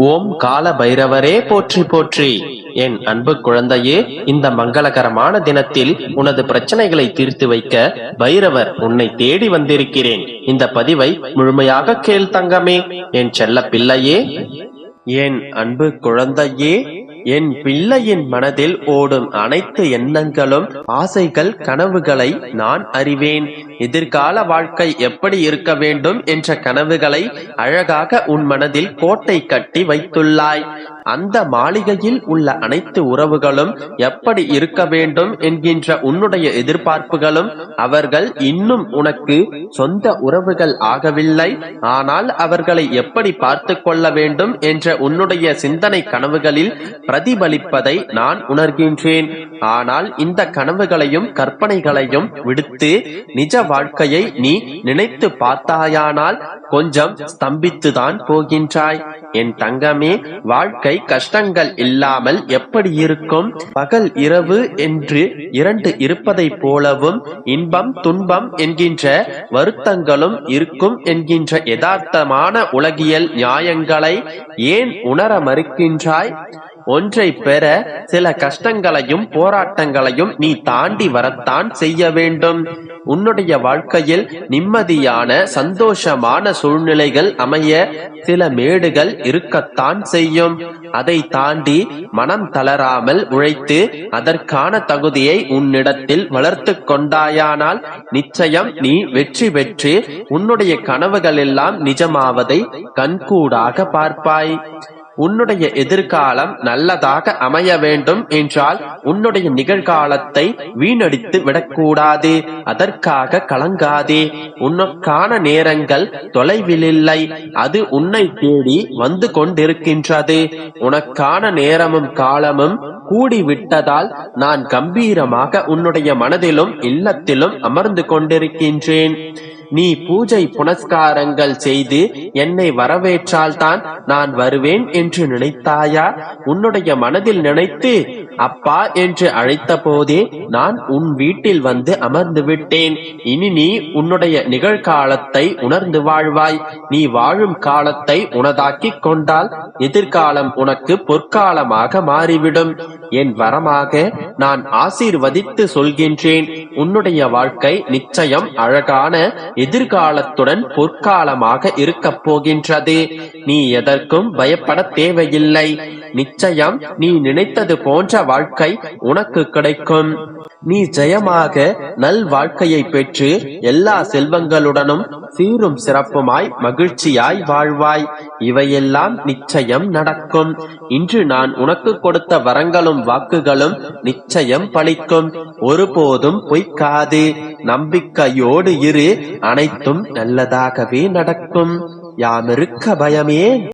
ஓம் கால பைரவரே போற்றி போற்றி. என் அன்பு குழந்தையே இந்த மங்களகரமான தினத்தில் உனது பிரச்சனைகளை தீர்த்து வைக்க பைரவர் உன்னை தேடி வந்திருக்கிறேன். இந்த பதிவை முழுமையாக கேள் தங்கமே. என் செல்ல பிள்ளையே என் அன்பு குழந்தையே என் பிள்ளையின் மனதில் ஓடும் அனைத்து எண்ணங்களும் ஆசைகள் கனவுகளை நான் அறிவேன். எதிர்கால வாழ்க்கை எப்படி இருக்க வேண்டும் என்ற கனவுகளை அழகாக உன் மனதில் கோட்டை கட்டி வைத்துள்ளாய். அந்த மாளிகையில் உள்ள அனைத்து உறவுகளும் எப்படி இருக்க வேண்டும் என்கின்ற உன்னுடைய எதிர்பார்ப்புகளும் அவர்கள் இன்னும் உனக்கு சொந்த உறவுகள் ஆகவில்லை. ஆனால் அவர்களை எப்படி பார்த்து கொள்ள வேண்டும் என்ற உன்னுடைய சிந்தனை கனவுகளில் பிரதிபலிப்பதை நான் உணர்கின்றேன். ஆனால் இந்த கனவுகளையும் கற்பனைகளையும் விடுத்து நிஜ வாழ்க்கையை நீ நினைத்து பார்த்தாயானால் கொஞ்சம் ஸ்தம்பித்துதான் போகின்றாய். என் தங்கமே வாழ்க்கை கஷ்டங்கள் இல்லாமல் எப்படி இருக்கும்? பகல் இரவு என்று இரண்டு இருப்பதைப் போலவும் இன்பம் துன்பம் என்கின்ற வருத்தங்களும் இருக்கும் என்கின்ற யதார்த்தமான உலகியல் நியாயங்களை ஏன் உணர மறுக்கின்றாய்? ஒன்றை பெற சில கஷ்டங்களையும் போராட்டங்களையும் நீ தாண்டி வரத்தான் செய்ய வேண்டும். உன்னுடைய வாழ்க்கையில் நிம்மதியான சந்தோஷமான சூழ்நிலைகள் அமைய சில மேடுகள் இருக்கத்தான் செய்யும். அதை தாண்டி மனம் தளராமல் உழைத்து அதற்கான தகுதியை உன்னிடத்தில் வளர்த்து கொண்டாயானால் நிச்சயம் நீ வெற்றி பெற்று உன்னுடைய கனவுகள் எல்லாம் நிஜமாவதை கண்கூடாக பார்ப்பாய். உன்னுடைய எதிர்காலம் நல்லதாக அமைய வேண்டும் என்றால் உன்னுடைய நிகழ்காலத்தை வீணடித்து விடக்கூடாது. அதற்காக கலங்காதே. உனக்கான நேரங்கள் தொலைவில் இல்லை அது உன்னை தேடி வந்து கொண்டிருக்கின்றது. உனக்கான நேரமும் காலமும் கூடிவிட்டதால் நான் கம்பீரமாக உன்னுடைய மனதிலும் இல்லத்திலும் அமர்ந்து கொண்டிருக்கின்றேன். நீ பூஜை புனஸ்காரங்கள் செய்து என்னை வரவேற்றால்தான் நான் வருவேன் என்று நினைத்தாயா? உன்னுடைய மனதில் நினைத்து அப்பா என்று அழைத்த போதே நான் உன் வீட்டில் வந்து அமர்ந்து விட்டேன். இனி நீ உன்னுடைய நிகழ்காலத்தை உணர்ந்து வாழ்வாய். நீ வாழும் காலத்தை உனதாக்கிக் கொண்டால் எதிர்காலம் உனக்கு பொற்காலமாக மாறிவிடும். என் வரமாக நான் ஆசீர்வதித்து சொல்கின்றேன். உன்னுடைய வாழ்க்கை நிச்சயம் அழகான எதிர்காலத்துடன் பொற்காலமாக இருக்கப் போகின்றது. நீ எதற்கும் பயப்பட தேவையில்லை. நிச்சயம் நீ நினைத்தது போன்ற வாழ்க்கை உனக்கு கிடைக்கும். நீ ஜெயமாக நல் வாழ்க்கையை பெற்று எல்லா செல்வங்களுடனும் சீரும் சிறப்புமாய் மகிழ்ச்சியாய் வாழ்வாய். இவையெல்லாம் நிச்சயம் நடக்கும். இன்று நான் உனக்கு கொடுத்த வரங்களும் வாக்குகளும் நிச்சயம் பழிக்கும். ஒருபோதும் பொய்க்காது. நம்பிக்கையோடு இரு. அனைத்தும் நல்லதாகவே நடக்கும். யாமிருக்க பயமே.